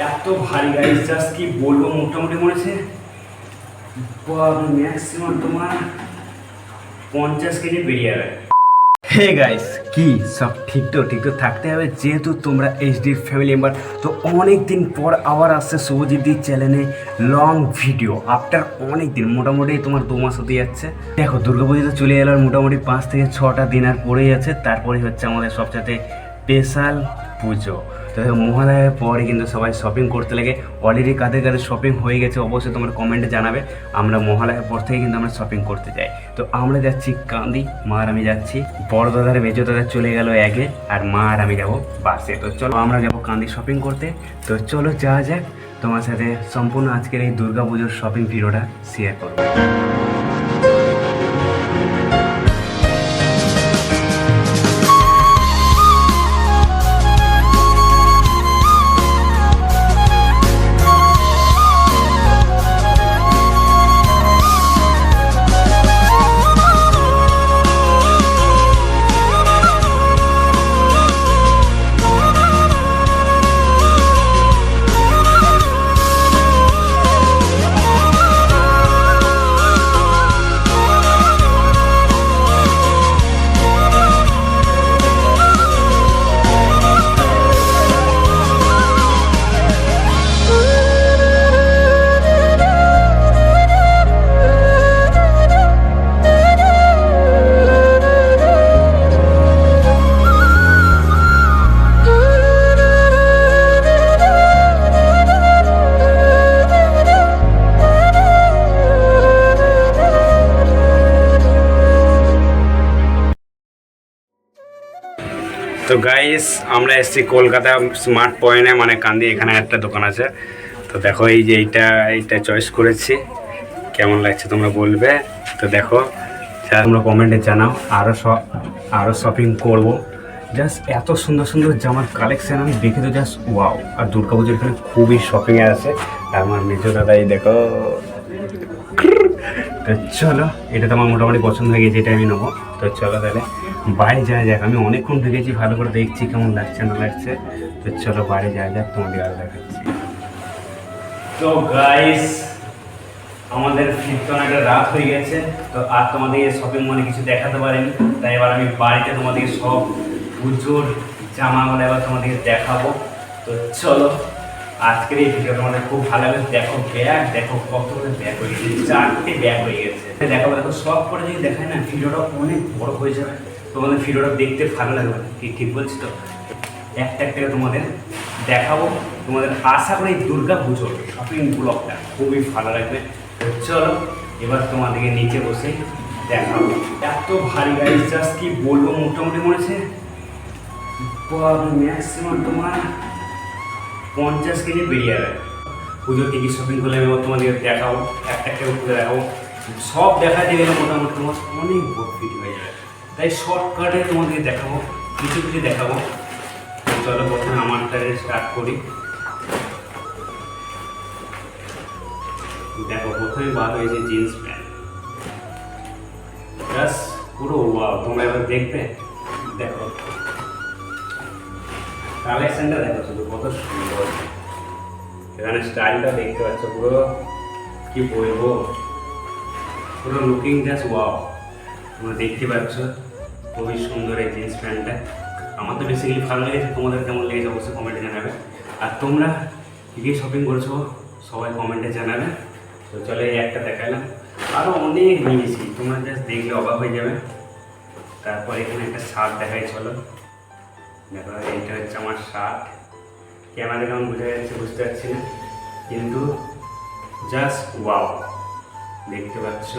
এত ভারী গাড়ি জাস্ট কি বলব মোটামুটি মরেছে ম্যাক্সিমাম তোমার পঞ্চাশ কেজি বেরিয়ে যাবে। হে গাইস কি সব ঠিক তো? ঠিক তো থাকতে হবে। যেহেতু তোমরা এইচডি ফ্যামিলি মেম্বার তো অনেক দিন পর আবার আসছে শুভজিৎদির চ্যানেলে লং ভিডিও আফটার অনেক দিন মোটামুটি তোমার দু মাস হতে যাচ্ছে। দেখো দুর্গাপুজো তো চলে আর মোটামুটি পাঁচ থেকে ছটা দিন আর পড়ে যাচ্ছে। তারপরে হচ্ছে আমাদের সবচেয়ে স্পেশাল পুজো। তো মহালয়ার পরে কিন্তু সবাই শপিং করতে লাগে। অলরেডি কাদের কাদের শপিং হয়ে গেছে অবশ্যই তোমার কমেন্টে জানাবে। আমরা মহালয়ার পর থেকে কিন্তু আমরা শপিং করতে যাই। তো আমরা যাচ্ছি কান্দি, মা আর আমি যাচ্ছি। বড় দাদার মেজো দাদা চলে গেল একে, আর মা আর আমি যাব বাসে। তো চলো আমরা যাব কান্দি শপিং করতে। তো চলো যাওয়া যাক। তোমার সাথে সম্পূর্ণ আজকের এই দুর্গা পুজোর শপিং ভিডিওটা শেয়ার করব। তো গাইস আমরা এসেছি কলকাতা স্মার্ট পয়েন্টে মানে কান্দি, এখানে একটা দোকান আছে। তো দেখো, এই যে এইটা এইটা চয়েস করেছি। কেমন লাগছে তোমরা বলবে? তো দেখো তোমরা কমেন্টে জানাও আরও সব আরও শপিং করব। জাস্ট এত সুন্দর সুন্দর জামার কালেকশন আমি দেখে তো জাস্ট ওয়াও আর দুর্গাপুজোর এখানে খুবই শপিংয়ে আছে। আমার মেজো দাদা, এই দেখো। তো চলো, এটা তো আমার মোটামুটি পছন্দ হয়ে গেছে এটা আমি নেব। তো চলো তাহলে। বাইরে যাওয়া যাক। আমি অনেকক্ষণ ঢুকেছি, ভালো করে দেখছি কেমন লাগছে, না লাগছে। তো চলো বাইরে যাওয়া যাক, তোমাদের আরও দেখাচ্ছি। তো গাইস আমাদের ফিরতে অনেকটা রাত হয়ে গেছে। তো আর তোমাদের শপিং মলে কিছু দেখাতে পারিনি। তাই এবার আমি বাড়িতে তোমাদের সব পুজোর জামাগুলো এবার তোমাদেরকে দেখাবো। তো চলো, আজকের এই ভিডিও তোমাদের খুব ভালো লাগবে দেখো ব্যাগ দেখো কত করে ব্যাগ হয়ে গেছে। চারটে ব্যাগ হয়ে গেছে। দেখো দেখো সব করে যদি দেখায় না ভিডিওটা অনেক বড় হয়ে যাবে। তোমাদের ভিডিওটা দেখতে ভালো লাগবে, কি ঠিক বলছি তো? একটা একটা তোমাদের দেখাবো, তোমাদের আশা করি দুর্গা পুজোর শপিং ব্লগটা খুবই ভালো লাগবে। চলো, এবার তোমাদেরকে নিচে বসে দেখাবো। এত ভারী গাড়ি জাস্ট কি বলব, মোটামুটি মরেছে ম্যাক্সিমাম তোমার পঞ্চাশ কেজি বেরিয়ে যাবে। পুজোর কী শপিং করলে আমি তোমাদের দেখাবো, একটা একটা দেখাবো। সব দেখাতে গেলে মোটামুটি তোমার অনেক যাবে তাই শর্টকাটে তোমাদেরকে দেখাবো, কিছু কিছু দেখাবো। চলো প্রথমে আমারটা স্টার্ট করি। দেখো, প্রথমে বার হয়েছে জিন্স প্যান্ট পুরো ওয়াও তোমরা এবার দেখবে। দেখো। কালেকশনটা দেখো শুধু, কত সুন্দর। এখানে স্টাইলটা দেখতে পাচ্ছ, পুরো কি বলব? পুরো লুকিং জাস্ট ওয়াও তোমরা দেখতে পাচ্ছ। খুবই সুন্দর এই জিন্স প্যান্টটা। আমার তো বেসিক্যালি ভালো লেগেছে, তোমাদের কেমন লেগেছে অবশ্যই কমেন্টে জানাবে। আর তোমরা কী কী শপিং করছ সবাই কমেন্টে জানাবে। তো চলো এই একটা দেখালাম। আরও অনেক নিয়েছি তোমরা জাস্ট দেখলে অবাক হয়ে যাবে। তারপর এখানে একটা শার্ট দেখাই, চলো। দেখো, এইটা হচ্ছে আমার শার্ট। ক্যামেরা কেমন বোঝা যাচ্ছে বুঝতে পারছি না। কিন্তু জাস্ট ওয়াও দেখতে পাচ্ছ,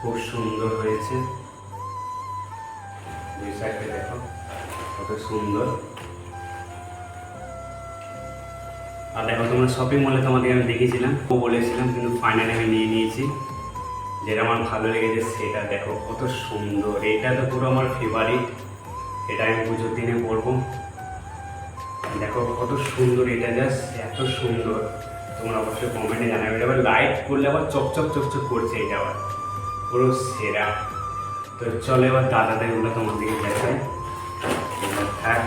খুব সুন্দর হয়েছে। দুই সাইডে দেখো কত সুন্দর। আর দেখো, তোমরা শপিং মলে তোমাদের আমি দেখেছিলাম ও বলেছিলাম, কিন্তু ফাইনালি আমি নিয়ে নিয়েছি। যেটা আমার ভালো লেগেছে, সেটা দেখো, কত সুন্দর। এটা তো পুরো আমার ফেভারিট এটা আমি পুজোর দিনে পরবো। দেখো, কত সুন্দর এটা জাস্ট এত সুন্দর। তোমরা অবশ্যই কমেন্টে জানাবে। এটা আবার লাইট করলে আবার চকচক চকচক করছে এটা আবার। পুরো সেরা। তো চলো এবার দাদাদের ওগুলো তোমার দিকে দেখাই। থাক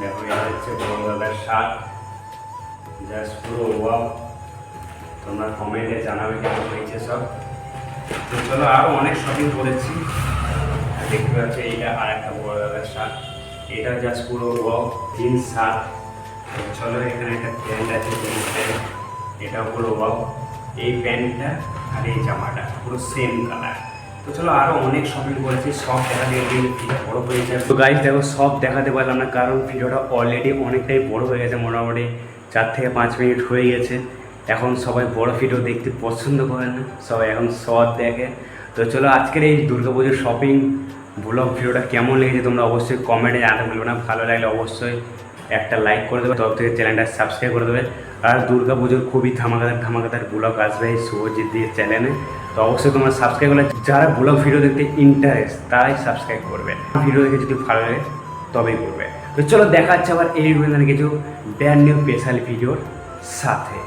দেখো এটা হচ্ছে বড় দাদার শার্ট। জাস্ট পুরো ওয়াও তোমরা কমেন্টে জানাবে কেমন হয়েছে সব। তো চলো আরও অনেক শপিং করেছি। দেখতে পাচ্ছ, এইটা আর একটা বড় দাদার শার্ট। এটা জাস্ট পুরো ওয়াও জিন্স শার্ট। চলো, এখানে একটা প্যান্ট আছে এটাও পুরো ওয়াও এই প্যান্টটা আর এই জামাটা, পুরো সেম কালার তো চলো আরও অনেক শপিং করেছি, সব দেখা দিয়ে ভিডিও বড় হয়ে যাবে। তো গাইজ দেখো, সব দেখাতে পারলাম না, কারণ ভিডিওটা অলরেডি অনেকটাই বড় হয়ে গেছে, মোটামুটি চার থেকে পাঁচ মিনিট হয়ে গেছে। এখন সবাই বড় ভিডিও দেখতে পছন্দ করে না, সবাই এখন শর্ট দেখে। তো চলো, আজকের এই দুর্গাপুজোর শপিং ব্লগ ভিডিওটা কেমন লেগেছে তোমরা অবশ্যই কমেন্টে জানাতে ভুলবে না। ভালো লাগলে অবশ্যই একটা লাইক করে দেবে, তরফ থেকে চ্যানেলটা সাবস্ক্রাইব করে দেবে। আর দুর্গা পুজোর খুবই ধামাকাদার ধামাকাদার ব্লগ আসবে এই শুভজিৎ দিয়ে চ্যানেলে তো অবশ্যই তোমরা সাবস্ক্রাইব করলে, যারা ব্লগ ভিডিও দেখতে ইন্টারেস্ট তারাই সাবস্ক্রাইব করবে। ভিডিও দেখে যদি ভালো লাগে, তবেই করবে। তো চলো দেখা যাচ্ছে আবার এই কিছু ব্র্যান্ড নিউ স্পেশাল ভিডিওর সাথে।